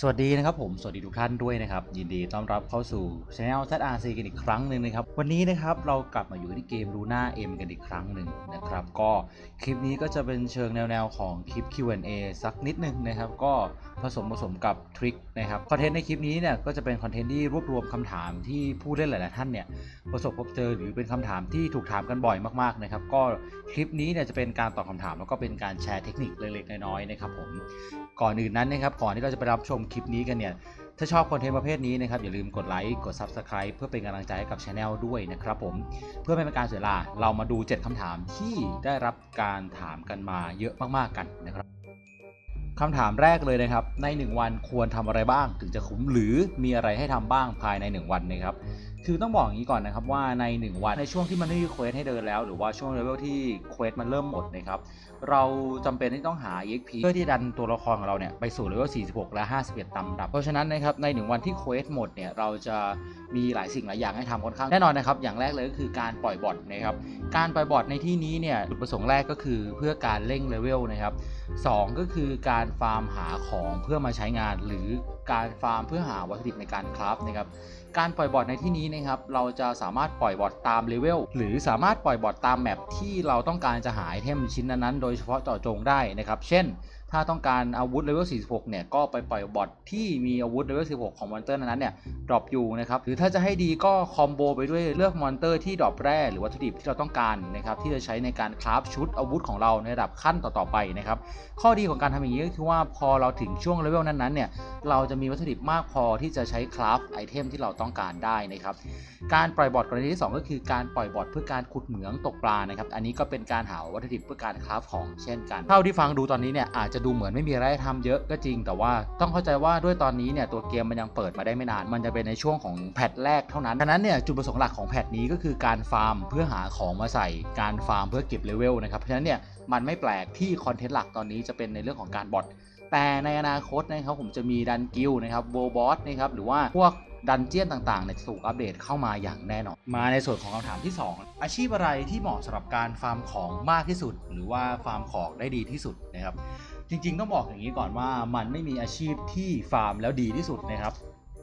สวัสดีนะครับผมสวัสดีทุกท่านด้วยนะครับ ยินดีต้อนรับเข้าสู่ช anel ZRC กันอีกครั้งหนึ่งนะครับ วันนี้นะครับเรากลับมาอยู่ที่เกม Luna M กันอีกครั้งหนึ่งนะครับ ก็คลิปนี้ก็จะเป็นเชิงแนวๆของคลิป Q&A สักนิดหนึงนะครับ ก็ผสมผสมกับทริคนะครับคอนเทนต์ในคลิปนี้เนี่ยก็จะเป็นคอนเทนต์ที่รวบรวมคำถามที่ผู้เล่นหลายๆท่านเนี่ยประสบพบเจอหรือเป็นคำถามที่ถูกถามกันบ่อยมากๆนะครับ ก็คลิปนี้เนี่ยจะเป็นการตอบคำถามแล้วก็เป็นการแชร์เทคนิคเล็กๆน้อยๆนะครับผม ก่อนอื่นนั้นนะครับก่อนที่เราจะไปรับชมคลิปนี้กันเนี่ยถ้าชอบคอนเทนต์ประเภทนี้นะครับอย่าลืมกดไลค์กด Subscribe เพื่อเป็นกำลังใจให้กับช anel ด้วยนะครับผมเพื่อไม่เป็นการเสียเวลาเรามาดู 7คำถามที่ได้รับการถามกันมาเยอะมากๆกันนะครับคำถามแรกเลยนะครับ ใน 1 วันควรทำอะไรบ้างถึงจะคุ้มหรือมีอะไรให้ทำบ้างภายใน 1 วันนะครับ คือต้องบอกอย่างนี้ก่อนนะครับว่าใน 1 วันในช่วงที่มันไม่มีเควสให้เดินแล้ว หรือว่าช่วงเลเวลที่เควสมันเริ่มหมดนะครับเราจำเป็นที่ต้องหา EXP เพื่อที่ดันตัวละครของเราเนี่ยไปสู่เลเวล 46 และ 51ตามดับ เพราะฉะนั้นนะครับใน 1 วันที่เควสหมดเนี่ยเราจะมีหลายสิ่งหลายอย่างให้ทำค่อนข้างแน่นอนนะครับอย่างแรกเลยก็คือการปล่อยบอทนะครับการปล่อยบอทในที่นี้เนี่ยจุดประสงค์แรกก็คือเพื่อการเร่งเลเวลนะครับสองก็คือการฟาร์มหาของเพื่อมาใช้งาน หรือการฟาร์มเพื่อหาวัตถุดิบในการคราฟนะครับ การปล่อยบอทในที่นี้นะครับเราจะสามารถปล่อยบอทตามเลเวลหรือสามารถปล่อยบอทตามแมปที่เราต้องการจะหาไอเทมชิ้นนั้นๆโดยเฉพาะเจาะจงได้นะครับ เช่น ถ้าต้องการอาวุธเลเวล 46 เนี่ย ก็ไปปล่อยบอทที่มีอาวุธเลเวล 16 ของมอนเตอร์นั้นๆเนี่ย ดรอปอยู่นะครับ หรือถ้าจะให้ดีก็คอมโบไปด้วยเลือกมอนเตอร์ที่ดรอปแร่หรือวัตถุดิบที่เราต้องการนะครับ ที่จะใช้ในการคราฟชุดอาวุธของเราในระดับขั้นต่อๆไปนะครับ ข้อดีของการทำอย่างนี้ก็คือว่าพอเราถึงช่วงเลเวลนั้นๆเนี่ย เราจะมีวัตถุดิบมากพอที่จะใช้คราฟไอเทมที่เราต้องการได้นะครับ การปล่อยบอทกรณีที่ 2 ก็คือการปล่อยบอทเพื่อการขุดเหมืองตกปลานะครับ อันนี้ก็เป็นการหาวัตถุดิบเพื่อการคราฟของเช่นกัน เท่าที่ฟังดูตอนนี้เนี่ยอาจจะดูเหมือนไม่มีอะไรให้ทำเยอะก็จริง แต่ว่าต้องเข้าใจว่าด้วยตอนนี้เนี่ยตัวเกมมันยังเปิดมาได้ไม่นาน มันจะเป็นในช่วงของแพทแรกเท่านั้นดังนั้นเนี่ยจุดประสงค์หลักของแพทนี้ก็คือการฟาร์มเพื่อหาของมาใส่การฟาร์มเพื่อเก็บเลเวลนะครับเพราะฉะนั้นเนี่ยมันไม่แปลกที่คอนเทนต์หลักตอนนี้จะเป็นในเรื่องของการบอทแต่ในอนาคตนะครับผมจะมีดันกิลนะครับโบบอสนะครับหรือว่าพวกดันเจียนต่างๆเนี่ยจะถูกอัปเดตเข้ามาอย่างแน่นอน มาในส่วนของคำถามที่ 2 อาชีพอะไรที่เหมาะสำหรับการฟาร์มของมากที่สุด หรือว่าฟาร์มของได้ดีที่สุดนะครับ จริง ๆ ต้องบอกอย่างนี้ก่อนว่ามันไม่มีอาชีพที่ฟาร์มแล้วดีที่สุดนะครับ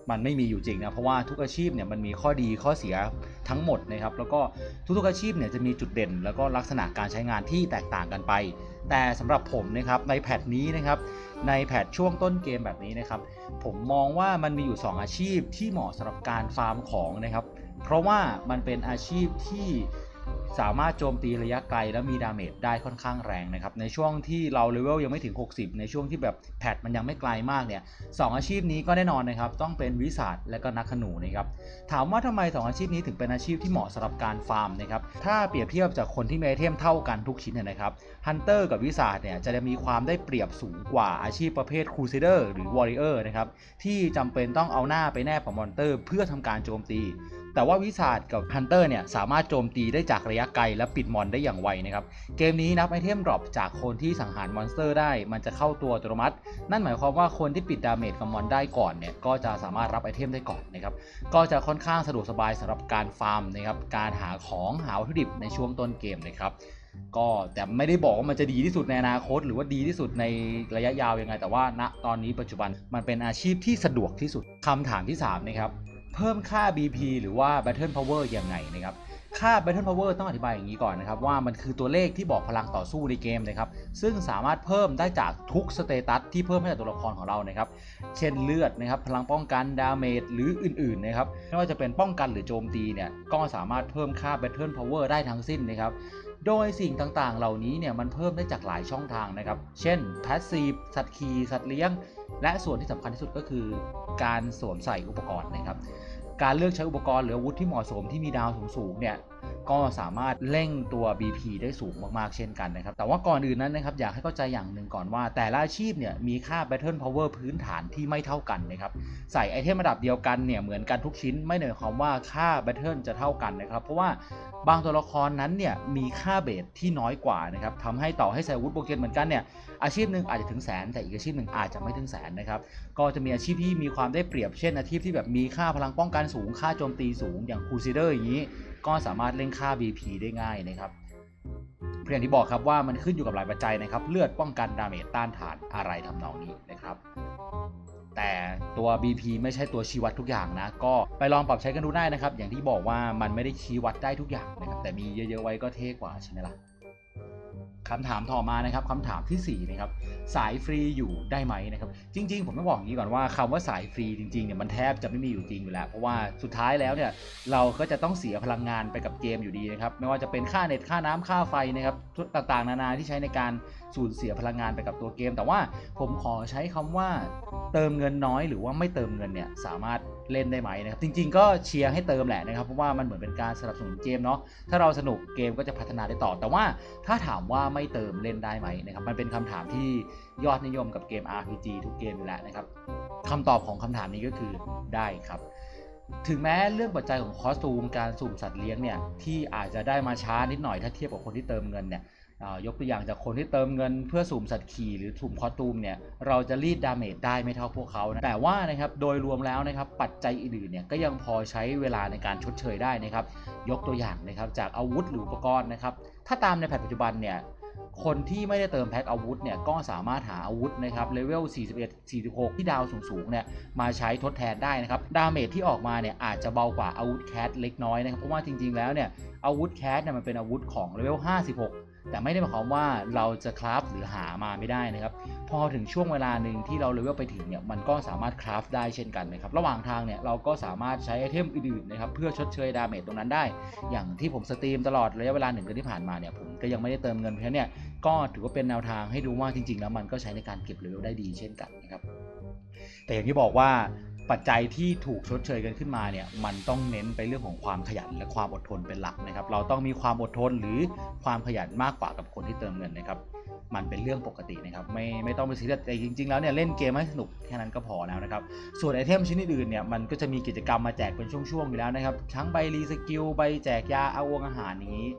มันไม่มีอยู่จริงนะเพราะว่าทุกอาชีพเนี่ยมันมีข้อดีข้อเสียทั้งหมดนะครับ แล้วก็ทุกๆอาชีพเนี่ยจะมีจุดเด่น แล้วก็ลักษณะการใช้งานที่แตกต่างกันไป แต่สำหรับผมนะครับในแพทนี้นะครับในแพทช่วงต้นเกมแบบนี้นะครับ ผมมองว่ามันมีอยู่ 2 อาชีพที่เหมาะสำหรับการฟาร์มของนะครับ เพราะว่ามันเป็นอาชีพที่ สามารถโจมตีระยะไกลและมีดาเมจได้ค่อนข้างแรงนะครับในช่วงที่เราเลเวลยังไม่ถึง 60 ในช่วงที่แบบแพทมันยังไม่ไกลมากเนี่ยสองอาชีพนี้ก็แน่นอนนะครับต้องเป็นวิสัทและก็นักขนูนะครับถามว่าทำไม 2 อาชีพนี้ถึงเป็นอาชีพที่เหมาะสำหรับการฟาร์มนะครับถ้าเปรียบเทียบจากคนที่มีไอเทมเท่ากันทุกชิ้นนะครับฮันเตอร์กับวิสัทเนี่ยจะมีความได้เปรียบสูงกว่าอาชีพประเภทครูเซเดอร์หรือวอริเออร์นะครับที่จำเป็นต้องเอาหน้าไปแนบกับมอนเตอร์ เพื่อทำการโจมตี แต่ว่าวิสาดกับฮันเตอร์เนี่ยสามารถโจมตีได้จากระยะไกลและปิดมอนได้อย่างไวนะครับ เกมนี้นับไอเทมดรอปจากคนที่สังหารมอนสเตอร์ได้ มันจะเข้าตัวอัตโนมัติ นั่นหมายความว่าคนที่ปิดดาเมจกับมอนได้ก่อนเนี่ยก็จะสามารถรับไอเทมได้ก่อนนะครับ ก็จะค่อนข้างสะดวกสบายสำหรับการฟาร์มนะครับ การหาของหาวัตถุดิบในช่วงต้นเกมนะครับก็แต่ไม่ได้บอกว่ามันจะดีที่สุดในอนาคต หรือว่าดีที่สุดในระยะยาวยังไง แต่ว่าณตอนนี้ปัจจุบันมันเป็นอาชีพที่สะดวกที่สุดคำถามที่3นะครับ เพิ่มค่า BP หรือว่า Battle Power ยังไงนะครับค่า Battle Power ต้องอธิบายอย่างนี้ก่อนนะครับ ว่ามันคือตัวเลขที่บอกพลังต่อสู้ในเกมนะครับ ซึ่งสามารถเพิ่มได้จากทุกสเตตัสที่เพิ่มให้กับตัวละครของเรานะครับ เช่นเลือดนะครับ พลังป้องกันดาเมจหรืออื่นๆนะครับไม่ว่าจะเป็นป้องกันหรือโจมตีเนี่ยก็สามารถเพิ่มค่า Battle Power ได้ทั้งสิ้นนะครับโดยสิ่งต่างๆ เหล่านี้เนี่ยมันเพิ่มได้จากหลายช่องทางนะครับ เช่น Passive สัตว์ขี่สัตว์เลี้ยง และส่วนที่สำคัญที่สุดก็คือการสวมใส่อุปกรณ์นะครับ การเลือกใช้อุปกรณ์หรืออาวุธที่เหมาะสมที่มีดาวสูงๆเนี่ย ก็สามารถเร่งตัว BP ได้สูงมากๆเช่นกันนะครับ แต่ว่าก่อนอื่นนั้นนะครับอยากให้เข้าใจอย่างหนึ่งก่อนว่า แต่ละอาชีพเนี่ยมีค่า Battle Power พื้นฐานที่ไม่เท่ากันนะครับใส่ไอเทมระดับเดียวกันเนี่ยเหมือนกันทุกชิ้นไม่ได้หมายความว่าค่า Battle จะเท่ากันนะครับเพราะว่าบางตัวละครนั้นเนี่ยมีค่าเบสที่น้อยกว่านะครับทำให้ต่อให้ใส่วุธโปรเกนเหมือนกันเนี่ยอาชีพหนึ่งอาจจะถึงแสนแต่อีกอาชีพหนึ่งอาจจะไม่ถึงแสนนะครับก็จะมีอาชีพที่มีความได้เปรียบเช่นอาชีพที่แบบมีค่าพลังป้องกันสูงค่าโจมตีสูงอย่างคูซิเดอร์อย่างนี้ ก็สามารถเล่นค่า BP ได้ง่ายนะครับเพื่อนที่บอกครับว่ามันขึ้นอยู่กับหลายปัจจัยนะครับ เลือดป้องกันดาเมจต้านทานอะไรทำนองนี้นะครับ แต่ตัว BP ไม่ใช่ตัวชี้วัดทุกอย่างนะ ก็ไปลองปรับใช้กันดูได้นะครับ อย่างที่บอกว่ามันไม่ได้ชี้วัดได้ทุกอย่างนะครับ แต่มีเยอะๆไว้ก็เท่กว่าใช่ไหมล่ะ คำถามต่อมานะครับคำถามทีสี่4นะครับสายฟรีอยู่ได้ไหมนะครับจริง ๆ ผมต้องบอกอย่างนี้ก่อนว่าคำว่าสายฟรีจริงๆเนี่ยมันแทบจะไม่มีอยู่จริงอยู่แล้ว เพราะว่าสุดท้ายแล้วเนี่ยเราก็จะต้องเสียพลังงานไปกับเกมอยู่ดีนะครับไม่ว่าจะเป็นค่าเน็ตค่าน้ำค่าไฟนะครับต่างๆ นานาที่ใช้ในการสูญเสียพลังงานไปกับตัวเกม แต่ว่าผมขอใช้คำว่าเติมเงินน้อยหรือว่าไม่เติมเงินเนี่ยสามารถ เล่นได้ไหมนะครับจริง ๆ ก็เชียร์ให้เติมแหละนะครับเพราะว่ามันเหมือนเป็นการสนับสนุนเกมเนาะถ้าเราสนุกเกมก็จะพัฒนาได้ต่อ แต่ว่าถ้าถามว่าไม่เติมเล่นได้ไหมนะครับมันเป็นคำถามที่ยอดนิยมกับเกม RPG ทุกเกมอยู่แล้วนะครับคำตอบของคำถามนี้ก็คือได้ครับถึงแม้เรื่องปัจจัยของคอสตูมการสุ่มสัตว์เลี้ยงเนี่ยที่อาจจะได้มาช้านิดหน่อยถ้าเทียบกับคนที่เติมเงินเนี่ย ยกตัวอย่างจากคนที่เติมเงินเพื่อสุ่มสัตว์ขี่หรือสุ่มคอตูมเนี่ยเราจะรีดดาเมจได้ไม่เท่าพวกเขานะแต่ว่านะครับโดยรวมแล้วนะครับปัจจัยอื่นๆเนี่ยก็ยังพอใช้เวลาในการชดเชยได้นะครับยกตัวอย่างนะครับจากอาวุธหรืออุปกรณ์นะครับถ้าตามในแพทปัจจุบันเนี่ยคนที่ไม่ได้เติมแพ็คอาวุธเนี่ยก็สามารถหาอาวุธนะครับเลเวล 41 46 ที่ดาวสูงๆเนี่ยมาใช้ทดแทนได้นะครับดาเมจที่ออกมาเนี่ยอาจจะเบากว่าอาวุธแคทเล็กน้อยนะครับเพราะว่าจริงๆแล้วเนี่ยอาวุธแคทเนี่ยมันเป็นอาวุธของเลเวล 56 แต่ไม่ได้หมายความว่าเราจะคราฟหรือหามาไม่ได้นะครับ พอถึงช่วงเวลาหนึ่งที่เราเลเวลไปถึงเนี่ยมันก็สามารถคราฟได้เช่นกันนะครับ ระหว่างทางเนี่ยเราก็สามารถใช้ไอเทมอื่นๆนะครับเพื่อชดเชยดาเมจตรงนั้นได้ อย่างที่ผมสตรีมตลอดระยะเวลาหนึ่งเดือนที่ผ่านมาเนี่ยผมก็ยังไม่ได้เติมเงินเพราะฉะนั้นเนี่ยก็ถือว่าเป็นแนวทางให้ดูว่าจริงๆ แล้วมันก็ใช้ในการเก็บเลเวลได้ดีเช่นกันนะครับแต่อย่างที่บอกว่า ปัจจัยที่ถูกชดเชยกันขึ้นมาเนี่ยมันต้องเน้นไปเรื่องของความขยันและความอดทนเป็นหลักนะครับ เราต้องมีความอดทนหรือความขยันมากกว่ากับคนที่เติมเงินนะครับ มันเป็นเรื่องปกตินะครับ ไม่ไม่ต้องไปซีเรียสแต่จริง ๆ แล้วเนี่ยเล่นเกมให้สนุกแค่นั้นก็พอแล้วนะครับ ส่วนไอเทมชิ้นอื่นๆเนี่ยมันก็จะมีกิจกรรมมาแจกเป็นช่วงๆอยู่แล้วนะครับทั้งใบรีสกิลใบแจกยาอาวงอาหารอย่างนี้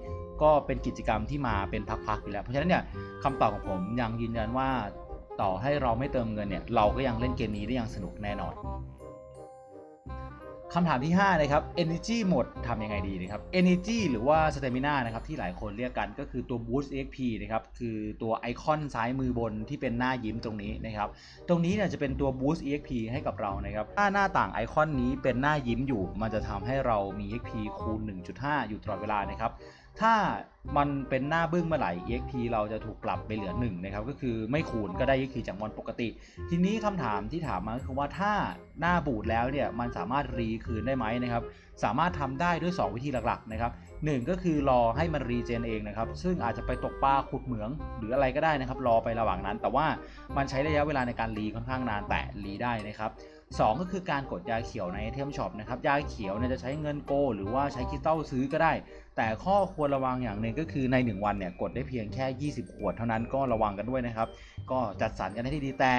ก็เป็นกิจกรรมที่มาเป็นพักๆอยู่แล้วเพราะฉะนั้นเนี่ยคำตอบของผมยังยืนยันว่าต่อให้เราไม่เติมเงินเนี่ยเราก็ยังเล่นเกมนี้ได้อย่างสนุกแน่นอน คำถามที่ 5 นะครับ energy หมดทำยังไงดีนะครับ energy หรือว่า stamina นะครับที่หลายคนเรียกกันก็คือตัว boost exp นะครับคือตัวไอคอนซ้ายมือบนที่เป็นหน้ายิ้มตรงนี้นะครับตรงนี้เนี่ยจะเป็นตัว boost exp ให้กับเรานะครับถ้าหน้าต่างไอคอนนี้เป็นหน้ายิ้มอยู่ มันจะทำให้เรามี exp คูณ 1.5 อยู่ตลอดเวลานะครับ ถ้ามันเป็นหน้าบึ้งเมื่อไหร่ exp เราจะถูกปรับไปเหลือ1นะครับก็คือไม่คูณก็ได้ exp จากมอนปกติ ทีนี้คำถามที่ถามมาคือว่าถ้าหน้าบูดแล้วเนี่ยมันสามารถรีคืนได้ไหมนะครับสามารถทำได้ด้วย 2 วิธีหลักๆนะครับหนึ่งก็คือรอให้มันรีเจนเองนะครับซึ่งอาจจะไปตกปลาขุดเหมืองหรืออะไรก็ได้นะครับรอไประหว่างนั้น แต่ว่ามันใช้ระยะเวลาในการรีค่อนข้างนานแต่รีได้นะครับ 2 ก็คือการกดยาเขียวในไอเทมช็อปนะครับ ยาเขียวเนี่ยจะใช้เงินโก หรือว่าใช้คริสตัลซื้อก็ได้ แต่ข้อควรระวังอย่างหนึ่งก็คือใน 1 วันเนี่ยกดได้เพียงแค่ 20 ขวดเท่านั้นก็ระวังกันด้วยนะครับ ก็จัดสรรกันให้ดีแต่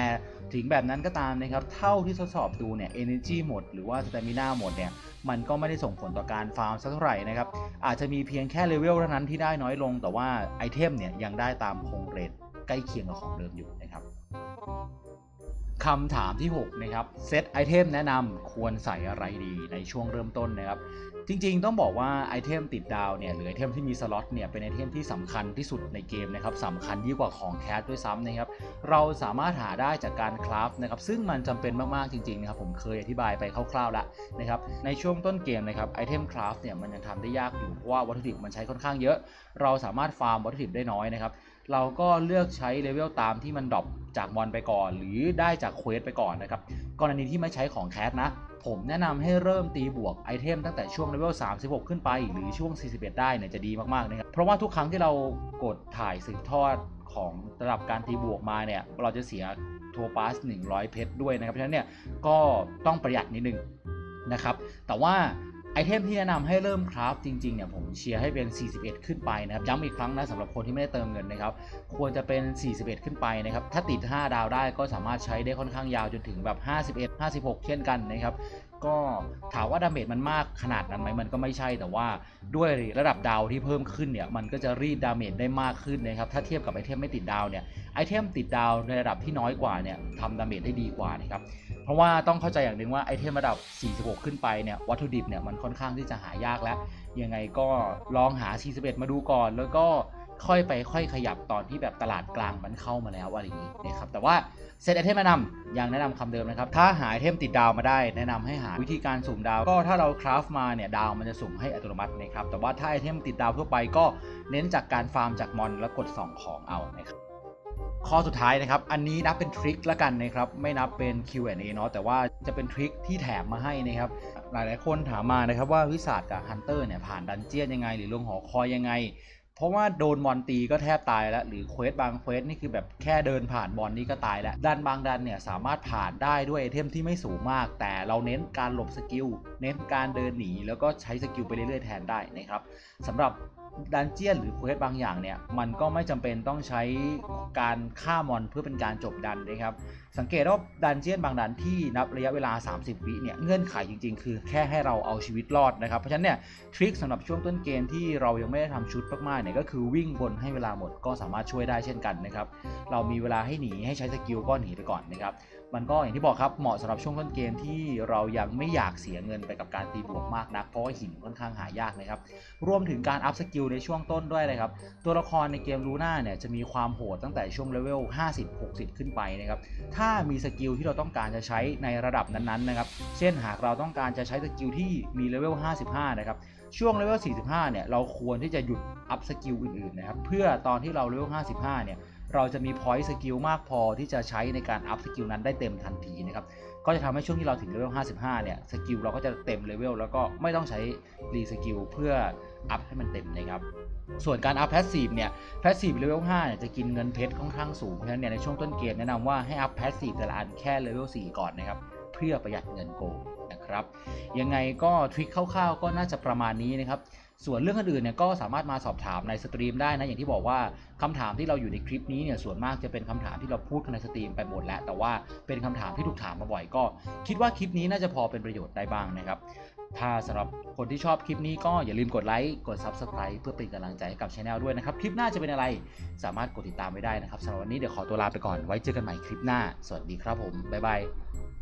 ถึงแบบนั้นก็ตามนะครับ เท่าที่ทดสอบดูเนี่ย energy หมด หรือว่า stamina หมดเนี่ยมันก็ไม่ได้ส่งผลต่อการฟาร์มสักเท่าไหร่นะครับ อาจจะมีเพียงแค่เลเวลเท่านั้นที่ได้น้อยลง แต่ว่าไอเทมเนี่ยยังได้ตามคงเรทใกล้เคียงกับของเดิมอยู่นะครับ คำถามที่ 6 นะครับเซตไอเทมแนะนำควรใส่อะไรดีในช่วงเริ่มต้นนะครับ จริงๆ ต้องบอกว่าไอเทมติดดาวเนี่ยหรือไอเทมที่มีสล็อตเนี่ยเป็นไอเทมที่สำคัญที่สุดในเกมนะครับสำคัญยิ่งกว่าของแคสด้วยซ้ำนะครับ เราสามารถหาได้จากการคราฟนะครับ ซึ่งมันจำเป็นมากๆจริงๆนะครับผมเคยอธิบายไปคร่าวๆแล้วนะครับในช่วงต้นเกมนะครับไอเทมคราฟเนี่ยมันยังทำได้ยากอยู่เพราะว่าวัตถุดิบมันใช้ค่อนข้างเยอะ เราสามารถฟาร์มวัตถุดิบได้น้อยนะครับ เราก็เลือกใช้เลเวลตามที่มันดรอปจากมอนไปก่อน หรือได้จากเควสไปก่อนนะครับกรณีที่ไม่ใช้ของแคสนะ ผมแนะนำให้เริ่มตีบวกไอเทมตั้งแต่ช่วงเลเวล36 ขึ้นไป หรือช่วง 41 ได้เนี่ยจะดีมากๆนะครับเพราะว่าทุกครั้งที่เรากดถ่ายสืบทอดของระดับการตีบวกมาเนี่ยเราจะเสียโทปาส 100 เพชรด้วยนะครับ เพราะฉะนั้นเนี่ยก็ต้องประหยัดนิดนึงนะครับ แต่ว่า ไอเทมที่แนะนำให้เริ่มคราฟจริงๆเนี่ยผมเชียร์ให้เป็น 41 ขึ้นไปนะครับย้ำอีกครั้งนะสำหรับคนที่ไม่ได้เติมเงินนะครับควรจะเป็น 41 ขึ้นไปนะครับถ้าติด 5 ดาวได้ก็สามารถใช้ได้ค่อนข้างยาวจนถึงแบบ 51 56 เช่นกันนะครับ ก็ถามว่าดาเมจมันมากขนาดนั้นไหมมันก็ไม่ใช่แต่ว่าด้วยระดับดาวที่เพิ่มขึ้นเนี่ยมันก็จะรีดดาเมจได้มากขึ้นนะครับถ้าเทียบกับไอเทมไม่ติดดาวเนี่ยไอเทมติดดาวในระดับที่น้อยกว่าเนี่ยทำดาเมจได้ดีกว่านะครับเพราะว่าต้องเข้าใจอย่างหนึ่งว่าไอเทมระดับ 46 ขึ้นไปเนี่ยวัตถุดิบเนี่ยมันค่อนข้างที่จะหายากแล้วยังไงก็ลองหา 41 มาดูก่อน แล้วก็ค่อยไปค่อยขยับตอนที่แบบตลาดกลางมันเข้ามาแล้วอะไรอย่างนี้นะครับแต่ว่า เซตไอเทมแนะนำยังแนะนำคำเดิมนะครับ ถ้าหาไอเทมติดดาวมาได้ แนะนำให้หาวิธีการสุ่มดาว ก็ถ้าเราคราฟมาเนี่ยดาวมันจะสุ่มให้อัตโนมัตินะครับ แต่ว่าถ้าไอเทมติดดาวทั่วไปก็เน้นจากการฟาร์มจากมอนแล้วกดส่องของเอานะครับข้อสุดท้ายนะครับ อันนี้นับเป็นทริคละกันนะครับ ไม่นับเป็น Q&A เนาะ แต่ว่าจะเป็นทริคที่แถมมาให้นะครับ หลายๆคนถามมานะครับว่าวิสาดกับฮันเตอร์เนี่ยผ่านดันเจียนยังไง หรือลงหอคอยยังไง เพราะว่าโดนบอลตีก็แทบตายแล้ว หรือเควสบางเควสนี่คือแบบแค่เดินผ่านบอลนี่ก็ตายแล้วดันบางดันเนี่ยสามารถผ่านได้ด้วยไอเทมที่ไม่สูงมาก แต่เราเน้นการหลบสกิลเน้นการเดินหนีแล้วก็ใช้สกิลไปเรื่อยๆแทนได้นะครับสำหรับ ดันเจียนหรือเควสบางอย่างเนี่ย มันก็ไม่จำเป็นต้องใช้การฆ่ามอนเพื่อเป็นการจบดันนะครับ สังเกตว่าดันเจียนบางดันที่นับระยะเวลา 30 วิเนี่ยเงื่อนไขจริง ๆ คือแค่ให้เราเอาชีวิตรอดนะครับ เพราะฉะนั้นเนี่ยทริคสำหรับช่วงต้นเกมที่เรายังไม่ได้ทำชุดมากๆเนี่ยก็คือวิ่งบนให้เวลาหมดก็สามารถช่วยได้เช่นกันนะครับ เรามีเวลาให้หนีให้ใช้สกิลก็หนีไปก่อนนะครับ มันก็อย่างที่บอกครับเหมาะสำหรับช่วงต้นเกมที่เรายังไม่อยากเสียเงินไปกับการตีบวกมากนัก เพราะว่าหินค่อนข้างหายากนะครับ รวมถึงการอัพสกิลในช่วงต้นด้วยนะครับ ตัวละครในเกมลูน่าเนี่ยจะมีความโหดตั้งแต่ช่วงเลเวล 50-60 ขึ้นไปนะครับ ถ้ามีสกิลที่เราต้องการจะใช้ในระดับนั้นๆนะครับ เช่นหากเราต้องการจะใช้สกิลที่มีเลเวล 55 นะครับ ช่วงเลเวล 45 เนี่ยเราควรที่จะหยุดอัพสกิลอื่นๆนะครับ เพื่อตอนที่เราเลเวล 55 เนี่ย เราจะมีพอยต์สกิลมากพอที่จะใช้ในการอัพสกิลนั้นได้เต็มทันทีนะครับ ก็จะทำให้ช่วงที่เราถึงเลเวล 55 เนี่ย สกิลเราก็จะเต็มเลเวลแล้วก็ไม่ต้องใช้รีสกิลเพื่ออัพให้มันเต็มนะครับส่วนการอัพแพสซีฟเนี่ยแพสซีฟเลเวล5เนี่ยจะกินเงินเพชรค่อนข้างสูงเพราะฉะนั้นเนี่ยในช่วงต้นเกมแนะนำว่าให้อัพแพสซีฟแต่ละอันแค่เลเวล4ก่อนนะครับ เพื่อประหยัดเงินโกงนะครับ ยังไงก็ทริคคร่าวๆก็น่าจะประมาณนี้นะครับ ส่วนเรื่องอื่นๆเนี่ยก็สามารถมาสอบถามในสตรีมได้นะอย่างที่บอกว่าคำถามที่เราอยู่ในคลิปนี้เนี่ยส่วนมากจะเป็นคำถามที่เราพูดในสตรีมไปหมดแล้ว แต่ว่าเป็นคำถามที่ถูกถามมาบ่อยก็ คิดว่าคลิปนี้น่าจะพอเป็นประโยชน์ได้บ้างนะครับ ถ้าสำหรับคนที่ชอบคลิปนี้ก็อย่าลืมกดไลค์กด Subscribe เพื่อเป็นกำลังใจให้กับช anel ด้วยนะครับ คลิปหน้าจะเป็นอะไร สามารถกดติดตามไว้ได้นะครับสำหรับวันนี้เดี๋ยวขอตัวลาไปก่อนไว้เจอกันใหม่คลิปหน้า สวัสดีครับผมบ๊ายบาย